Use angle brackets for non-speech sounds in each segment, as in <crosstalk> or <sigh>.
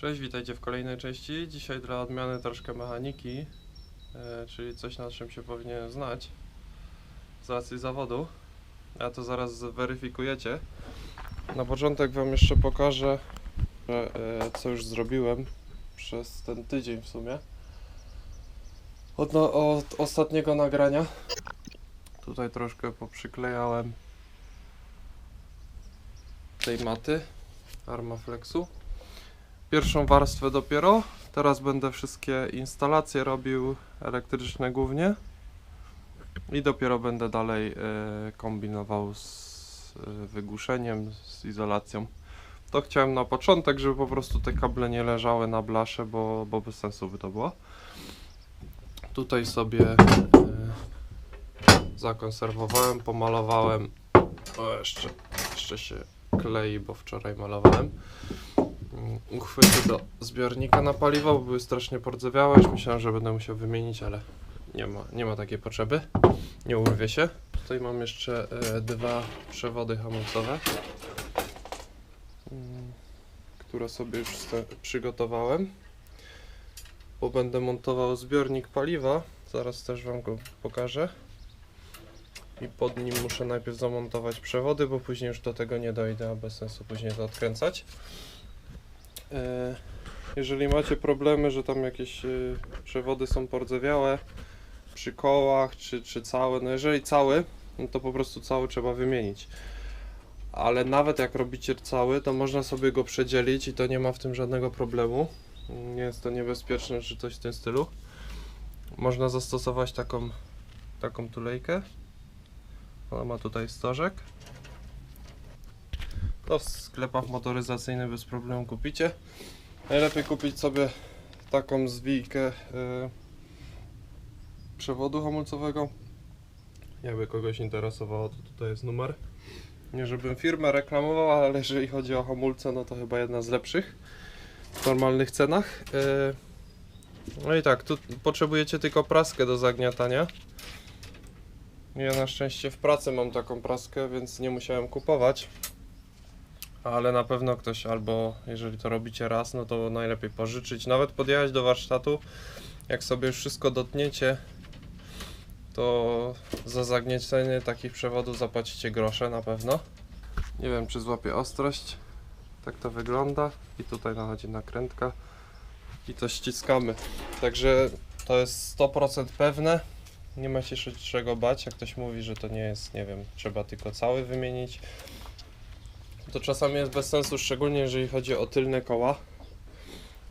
Cześć, witajcie w kolejnej części. Dzisiaj dla odmiany troszkę mechaniki, e, czyli coś na czym się powinien znać z racji zawodu. A to zaraz zweryfikujecie. Na początek Wam jeszcze pokażę, że, e, co już zrobiłem przez ten tydzień w sumie. Od, no, od ostatniego nagrania. Tutaj troszkę poprzyklejałem tej maty Armaflexu pierwszą warstwę dopiero. Teraz będę wszystkie instalacje robił elektryczne głównie. I dopiero będę dalej e, kombinował z e, wygłuszeniem, z izolacją. To chciałem na początek, żeby po prostu te kable nie leżały na blasze, bo, bo bez sensu by to było. Tutaj sobie e, zakonserwowałem, pomalowałem. O, jeszcze, jeszcze się klei, bo wczoraj malowałem uchwyty do zbiornika na paliwo, bo były strasznie pordzewiałe. Myślałem, że będę musiał wymienić, ale nie ma, nie ma takiej potrzeby. Nie urwie się. Tutaj mam jeszcze e, dwa przewody hamulcowe, mm, które sobie już przygotowałem. Bo będę montował zbiornik paliwa. Zaraz też Wam go pokażę. I pod nim muszę najpierw zamontować przewody, bo później już do tego nie dojdę, a bez sensu później to odkręcać. E, Jeżeli macie problemy, że tam jakieś e, przewody są pordzewiałe przy kołach, czy, czy całe, no jeżeli cały, no to po prostu cały trzeba wymienić. Ale nawet jak robicie cały, to można sobie go przedzielić i to nie ma w tym żadnego problemu. Nie jest to niebezpieczne, czy coś w tym stylu. Można zastosować taką, taką tulejkę. Ona ma tutaj stożek. To w sklepach motoryzacyjnych bez problemu kupicie. Najlepiej kupić sobie taką zwijkę y, przewodu hamulcowego. Jakby kogoś interesowało, to tutaj jest numer. Nie żebym firmę reklamował, ale jeżeli chodzi o hamulce, no to chyba jedna z lepszych w normalnych cenach. Y, no i tak, tu potrzebujecie tylko praskę do zagniatania. Ja na szczęście w pracy mam taką praskę, więc nie musiałem kupować. Ale na pewno ktoś albo jeżeli to robicie raz, no to najlepiej pożyczyć. Nawet podjechać do warsztatu. Jak sobie już wszystko dotniecie, to za zagniecenie takich przewodów zapłacicie grosze na pewno. Nie wiem czy złapie ostrość. Tak to wygląda. I tutaj nachodzi nakrętka. I to ściskamy. Także to jest 100% pewne. Nie ma się czego bać. Jak ktoś mówi, że to nie jest, nie wiem, trzeba tylko cały wymienić to czasami jest bez sensu, szczególnie jeżeli chodzi o tylne koła,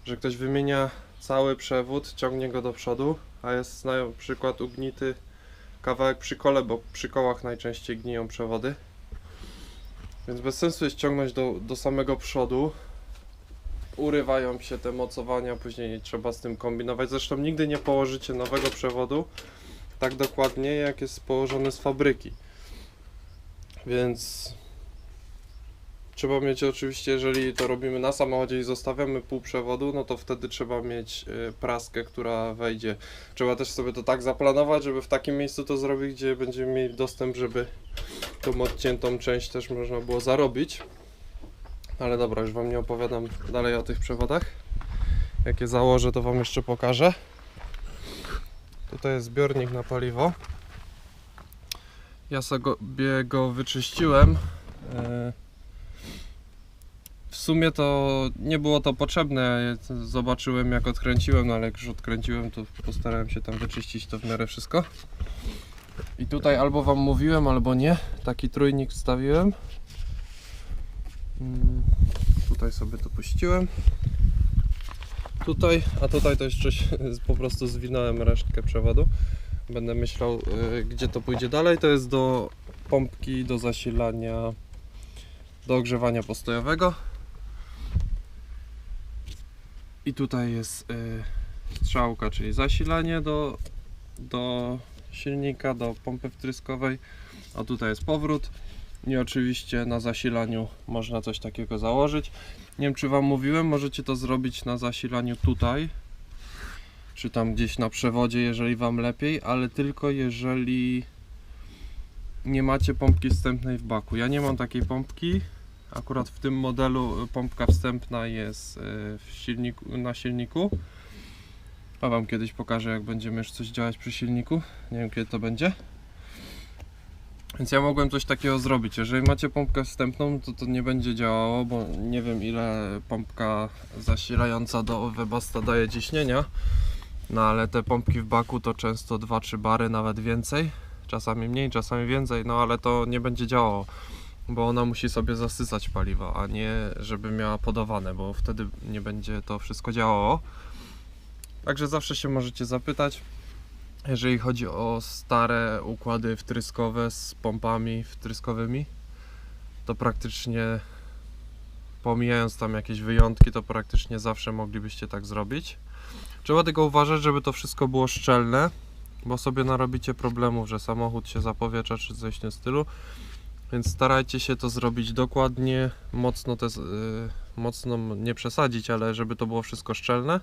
że ktoś wymienia cały przewód, ciągnie go do przodu, a jest na przykład ugnity kawałek przy kole, bo przy kołach najczęściej gniją przewody. Więc bez sensu jest ciągnąć do, do samego przodu. Urywają się te mocowania, później trzeba z tym kombinować. Zresztą nigdy nie położycie nowego przewodu tak dokładnie, jak jest położony z fabryki. Więc Trzeba mieć oczywiście, jeżeli to robimy na samochodzie i zostawiamy pół przewodu, no to wtedy trzeba mieć y, praskę, która wejdzie. Trzeba też sobie to tak zaplanować, żeby w takim miejscu to zrobić, gdzie będziemy mieli dostęp, żeby tą odciętą część też można było zarobić. Ale dobra, już Wam nie opowiadam dalej o tych przewodach. Jak je założę, to Wam jeszcze pokażę. Tutaj jest zbiornik na paliwo. Ja sobie go wyczyściłem. W sumie to nie było to potrzebne. Zobaczyłem jak odkręciłem, no ale jak już odkręciłem, to postarałem się tam wyczyścić to w miarę wszystko. I tutaj albo wam mówiłem, albo nie. Taki trójnik wstawiłem. Mm, Tutaj sobie to puściłem. Tutaj, a tutaj to jeszcze <laughs> po prostu zwinąłem resztkę przewodu. Będę myślał, y, gdzie to pójdzie dalej. To jest do pompki do zasilania, do ogrzewania postojowego. I tutaj jest y, strzałka, czyli zasilanie do, do silnika, do pompy wtryskowej. A tutaj jest powrót. I oczywiście na zasilaniu można coś takiego założyć. Nie wiem czy Wam mówiłem, możecie to zrobić na zasilaniu tutaj. Czy tam gdzieś na przewodzie, jeżeli Wam lepiej, ale tylko jeżeli nie macie pompki wstępnej w baku. Ja nie mam takiej pompki, Akurat w tym modelu y, pompka wstępna jest y, silniku, na silniku. A Wam kiedyś pokażę, jak będziemy już coś działać przy silniku. Nie wiem, kiedy to będzie. Więc ja mogłem coś takiego zrobić. Jeżeli macie pompkę wstępną, to to nie będzie działało, bo nie wiem ile pompka zasilająca do Webasta daje ciśnienia. No ale te pompki w baku to często 2-3 bary, nawet więcej. Czasami mniej, czasami więcej, no ale to nie będzie działało. Bo ona musi sobie zasycać paliwo, a nie żeby miała podawane, bo wtedy nie będzie to wszystko działało. Także zawsze się możecie zapytać. Jeżeli chodzi o stare układy wtryskowe z pompami wtryskowymi, to praktycznie pomijając tam jakieś wyjątki, to praktycznie zawsze moglibyście tak zrobić. Trzeba tylko uważać, żeby to wszystko było szczelne, bo sobie narobicie problemów, że samochód się zapowietrza czy coś w tym stylu. Więc starajcie się to zrobić dokładnie, mocno, te, yy, mocno nie przesadzić, ale żeby to było wszystko szczelne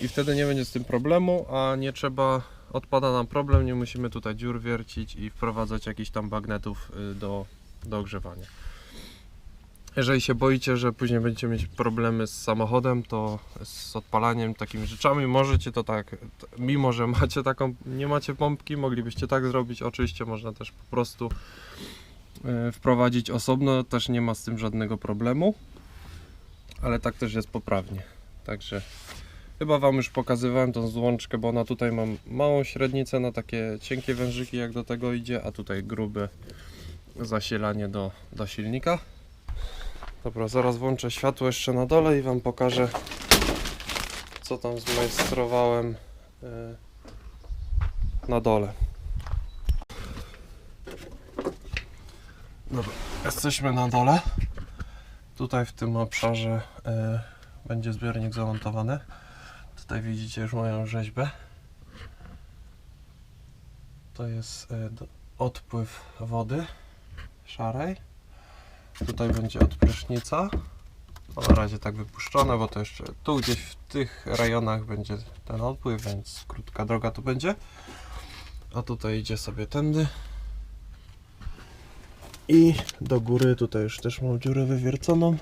i wtedy nie będzie z tym problemu, a nie trzeba, odpada nam problem, nie musimy tutaj dziur wiercić i wprowadzać jakichś tam bagnetów y, do, do ogrzewania. Jeżeli się boicie, że później będziecie mieć problemy z samochodem, to z odpalaniem takimi rzeczami możecie to tak, mimo że macie taką, nie macie pompki, moglibyście tak zrobić. Oczywiście można też po prostu y, wprowadzić osobno, też nie ma z tym żadnego problemu, ale tak też jest poprawnie. Także Chyba Wam już pokazywałem tą złączkę, bo ona tutaj ma małą średnicę na takie cienkie wężyki, jak do tego idzie, a tutaj grube zasilanie do, do silnika. Dobra, zaraz włączę światło jeszcze na dole i Wam pokażę, co tam zmajstrowałem yy, na dole. Dobra, jesteśmy na dole. Tutaj w tym obszarze yy, będzie zbiornik zamontowany. Tutaj widzicie już moją rzeźbę. To jest e, odpływ wody szarej. Tutaj będzie od prysznica. To na razie tak wypuszczone, bo to jeszcze tu gdzieś w tych rejonach będzie ten odpływ, więc krótka droga tu będzie. A tutaj idzie sobie tędy. I do góry tutaj już też mam dziurę wywierconą.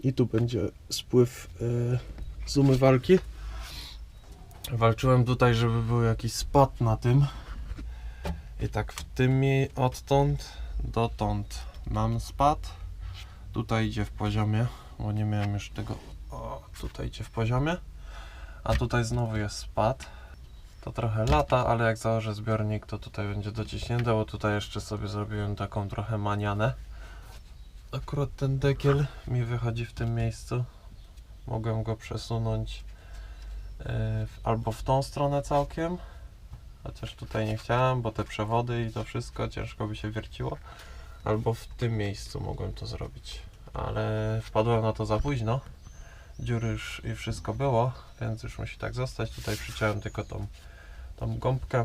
I tu będzie spływ y, z umywalki. Walczyłem tutaj, żeby był jakiś spot na tym. I tak w tym odtąd dotąd mam spad. Tutaj idzie w poziomie, bo nie miałem już tego. O, tutaj idzie w poziomie. A tutaj znowu jest spad. To trochę lata, ale jak założę zbiornik, to tutaj będzie dociśnięte, bo tutaj jeszcze sobie zrobiłem taką trochę manianę. Akurat ten dekiel mi wychodzi w tym miejscu. Mogłem go przesunąć w- albo w tą stronę całkiem, chociaż tutaj nie chciałem, bo te przewody i to wszystko ciężko by się wierciło. Albo w tym miejscu mogłem to zrobić, ale wpadłem na to za późno. Dziury już i wszystko było, więc już musi tak zostać. Tutaj przyciąłem tylko tą, tą gąbkę.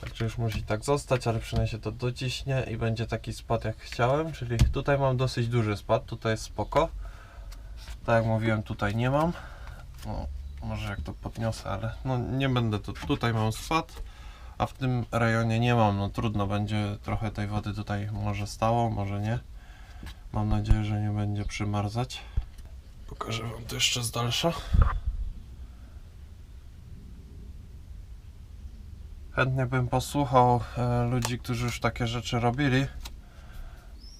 Także już musi tak zostać, ale przynajmniej się to dociśnie i będzie taki spad jak chciałem, czyli tutaj mam dosyć duży spad, tutaj jest spoko. Tak jak mówiłem, tutaj nie mam. No, może jak to podniosę, ale no nie będę tu. Tutaj mam spad, a w tym rejonie nie mam. No trudno będzie trochę tej wody tutaj może stało, może nie. Mam nadzieję, że nie będzie przymarzać. Pokażę Wam to jeszcze z dalsza. Chętnie bym posłuchał e, ludzi, którzy już takie rzeczy robili.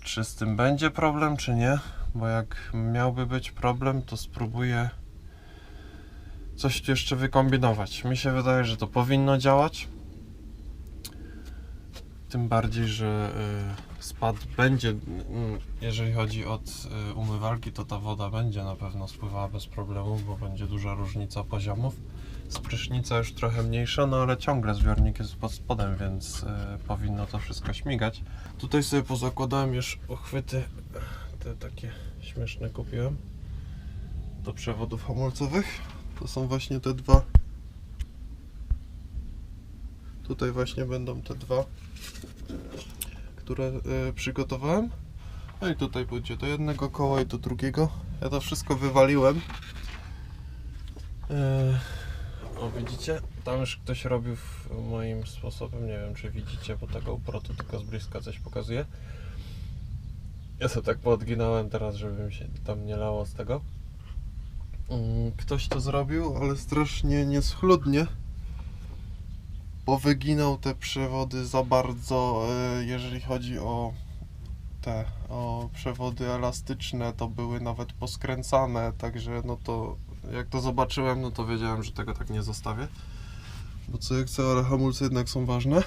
Czy z tym będzie problem, czy nie? Bo jak miałby być problem, to spróbuję coś jeszcze wykombinować. Mi się wydaje, że to powinno działać. Tym bardziej, że y, spad będzie, jeżeli chodzi od y, umywalki, to ta woda będzie na pewno spływała bez problemu, bo będzie duża różnica poziomów. Z prysznica już trochę mniejsza, no ale ciągle zbiornik jest pod spodem, więc y, powinno to wszystko śmigać. Tutaj sobie pozakładałem już uchwyty, te takie śmieszne kupiłem do przewodów hamulcowych. To są właśnie te dwa. Tutaj właśnie będą te dwa, które y, przygotowałem. No i tutaj pójdzie do jednego koła i do drugiego. Ja to wszystko wywaliłem. Yy, o widzicie? Tam już ktoś robił moim sposobem. Nie wiem czy widzicie, bo tego GoPro to tylko z bliska coś pokazuje. Ja sobie tak poodginałem teraz, żeby mi się tam nie lało z tego. Mm, Ktoś to zrobił, ale strasznie nieschludnie. Bo wyginał te przewody za bardzo, e, jeżeli chodzi o te o przewody elastyczne, to były nawet poskręcane, także no to jak to zobaczyłem, no to wiedziałem, że tego tak nie zostawię. Bo co jak co, ale hamulce jednak są ważne.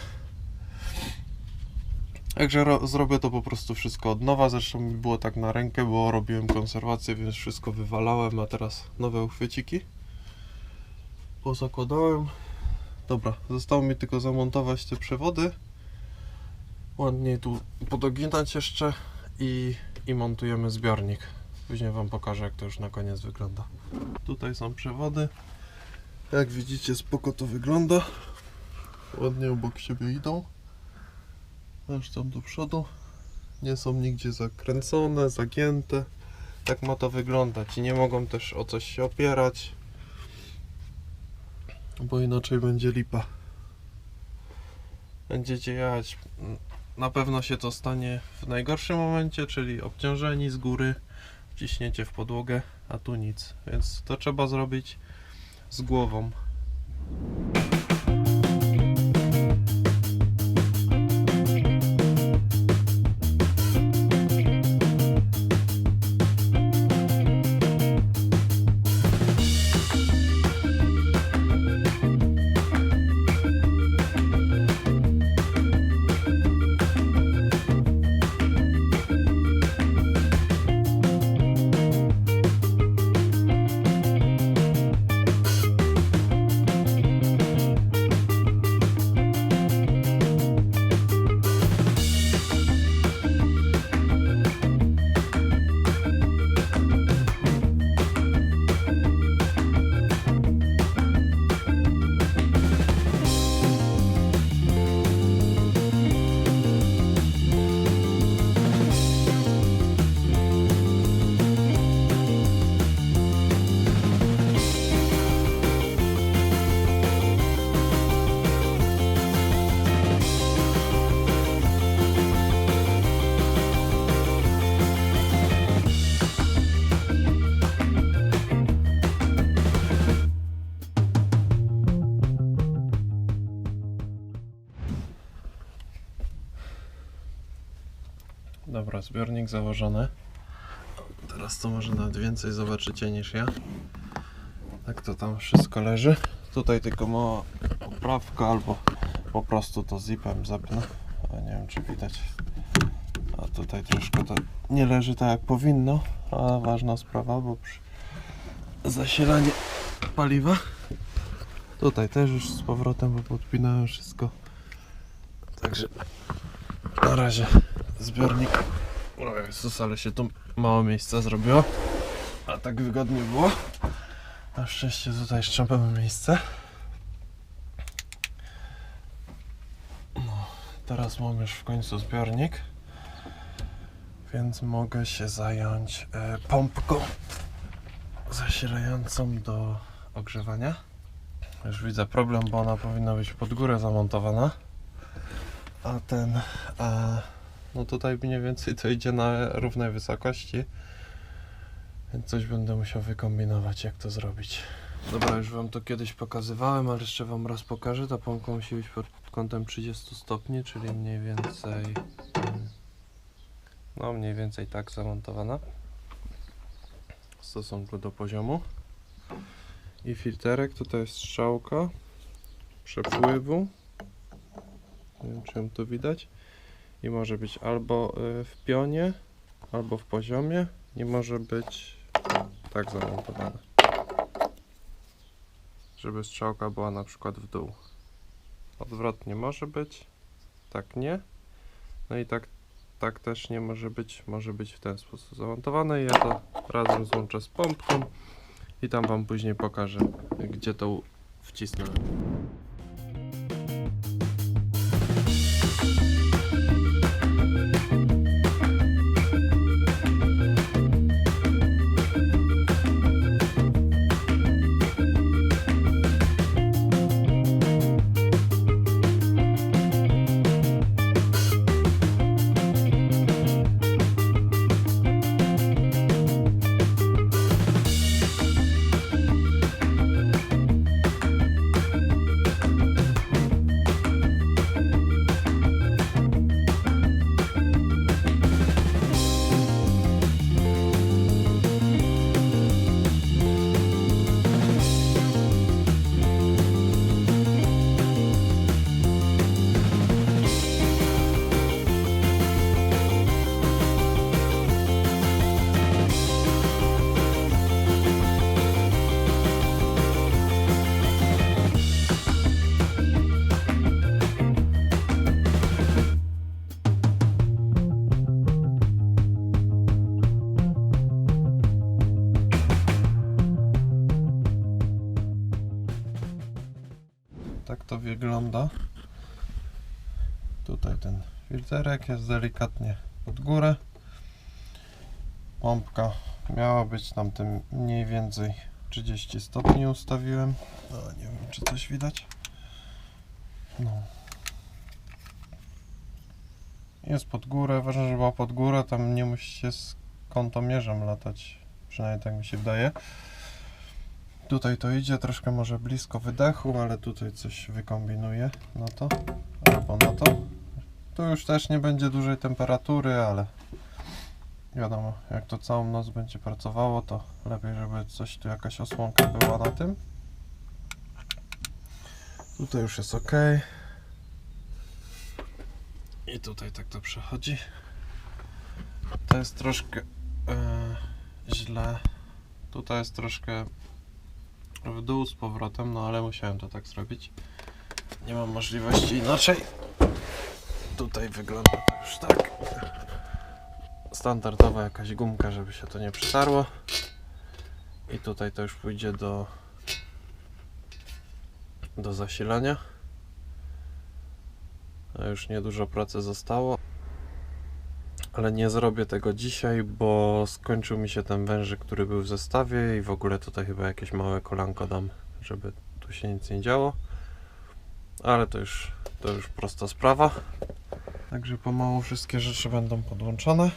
Także ro- zrobię to po prostu wszystko od nowa. Zresztą mi było tak na rękę, bo robiłem konserwację, więc wszystko wywalałem, a teraz nowe uchwyciki. Pozakładałem. Dobra, zostało mi tylko zamontować te przewody. Ładnie tu podoginać jeszcze i, i montujemy zbiornik. Później Wam pokażę, jak to już na koniec wygląda. Tutaj są przewody. Jak widzicie, spoko to wygląda. Ładnie obok siebie idą tam do przodu. Nie są nigdzie zakręcone, zagięte. Tak ma to wyglądać i nie mogą też o coś się opierać, bo inaczej będzie lipa. Będziecie jechać. Na pewno się to stanie w najgorszym momencie, czyli obciążeni z góry, ciśniecie w podłogę, a tu nic. Więc to trzeba zrobić z głową. Dobra, zbiornik założony. Teraz to może nawet więcej zobaczycie niż ja. Tak to tam wszystko leży. Tutaj tylko mała poprawka albo po prostu to zipem zapnę. Nie wiem czy widać. A tutaj troszkę to nie leży tak jak powinno, a ważna sprawa, bo przy zasilanie paliwa. Tutaj też już z powrotem, bo podpinałem wszystko. Także na razie zbiornik. O Jezus, ale się tu mało miejsca zrobiło. A tak wygodnie było. Na szczęście tutaj jeszcze mamy miejsce. No, teraz mam już w końcu zbiornik. Więc mogę się zająć e, pompką zasilającą do ogrzewania. Już widzę problem, bo ona powinna być pod górę zamontowana. A ten, a, no tutaj mniej więcej to idzie na równej wysokości. Więc coś będę musiał wykombinować, jak to zrobić. Dobra, już Wam to kiedyś pokazywałem, ale jeszcze Wam raz pokażę. Ta pompka musi być pod kątem 30 stopni, czyli mniej więcej, no mniej więcej tak zamontowana w stosunku do poziomu. I filterek, tutaj jest strzałka przepływu. Nie wiem, czy ją tu widać. I może być albo y, w pionie, albo w poziomie. Nie może być tak zamontowane. Żeby strzałka była na przykład w dół. Odwrotnie może być, tak nie. No i tak, tak też nie może być. Może być w ten sposób zamontowane. Ja to razem złączę z pompką i tam Wam później pokażę, gdzie to wcisnąłem. Tak to wygląda. Tutaj ten filterek jest delikatnie pod górę. Pompka miała być tam tym mniej więcej 30 stopni ustawiłem. No, nie wiem czy coś widać. No. Jest pod górę, ważne, żeby była pod górę, tam nie musicie z kątomierzem latać, przynajmniej tak mi się wydaje. Tutaj to idzie troszkę może blisko wydechu, ale tutaj coś wykombinuję na to, albo na to. Tu już też nie będzie dużej temperatury, ale wiadomo, jak to całą noc będzie pracowało, to lepiej, żeby coś tu jakaś osłonka była na tym. Tutaj już jest ok. I tutaj tak to przechodzi. To jest troszkę e, źle. Tutaj jest troszkę w dół z powrotem, no ale musiałem to tak zrobić. Nie mam możliwości inaczej. Tutaj wygląda to już tak. Standardowa jakaś gumka, żeby się to nie przytarło. I tutaj to już pójdzie do do zasilania. A już niedużo pracy zostało. Ale nie zrobię tego dzisiaj, bo skończył mi się ten wężyk, który był w zestawie i w ogóle tutaj chyba jakieś małe kolanko dam, żeby tu się nic nie działo. Ale to już, to już prosta sprawa. Także pomału wszystkie rzeczy będą podłączone.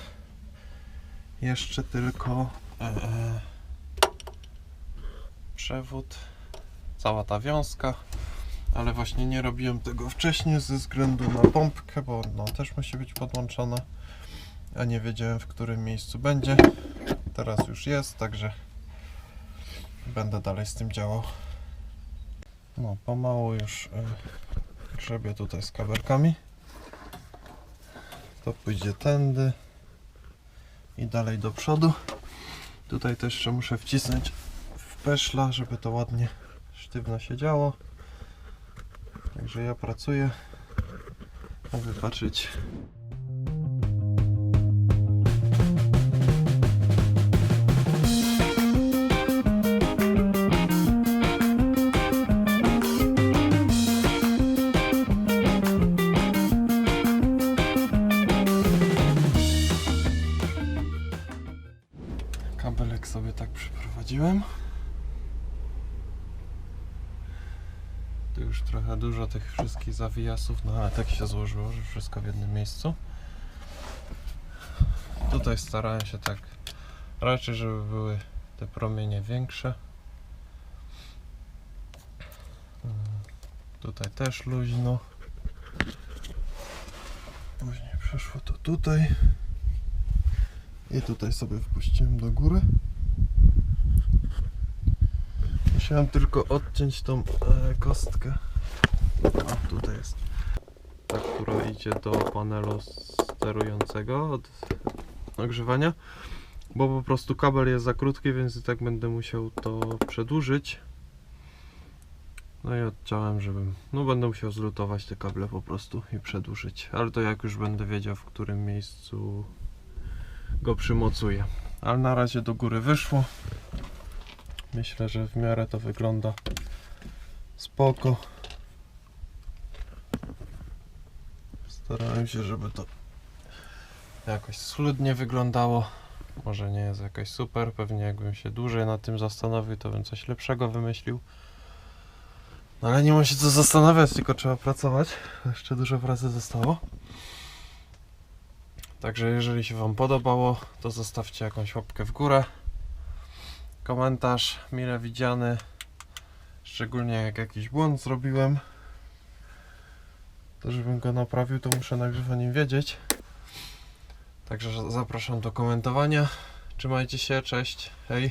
Jeszcze tylko e, e, przewód, cała ta wiązka. Ale właśnie nie robiłem tego wcześniej ze względu na pompkę, bo no, też musi być podłączona a nie wiedziałem w którym miejscu będzie. Teraz już jest, także będę dalej z tym działał. No, pomału już y, grzebię tutaj z kabelkami. To pójdzie tędy i dalej do przodu. Tutaj też jeszcze muszę wcisnąć w peszla, żeby to ładnie sztywno się działo. Także ja pracuję. Mogę patrzeć przyprowadziłem. Tu już trochę dużo tych wszystkich zawijasów, no ale tak się złożyło, że wszystko w jednym miejscu. Tutaj starałem się tak raczej, żeby były te promienie większe. Mm, Tutaj też luźno. Później przeszło to tutaj. I tutaj sobie wpuściłem do góry. Musiałem tylko odciąć tą e, kostkę. A tutaj jest. Ta, która idzie do panelu sterującego od ogrzewania. Bo po prostu kabel jest za krótki, więc i tak będę musiał to przedłużyć. No i odciąłem, żebym. No będę musiał zlutować te kable po prostu i przedłużyć. Ale to jak już będę wiedział w którym miejscu go przymocuję. Ale na razie do góry wyszło. Myślę, że w miarę to wygląda spoko. Starałem się, żeby to jakoś schludnie wyglądało. Może nie jest jakaś super, pewnie jakbym się dłużej nad tym zastanowił, to bym coś lepszego wymyślił. No ale nie ma się co zastanawiać, tylko trzeba pracować. Jeszcze dużo pracy zostało. Także jeżeli się Wam podobało, to zostawcie jakąś łapkę w górę. Komentarz mile widziany. Szczególnie jak jakiś błąd zrobiłem. To żebym go naprawił, to muszę najpierw o nim wiedzieć. Także zapraszam do komentowania. Trzymajcie się, cześć, hej.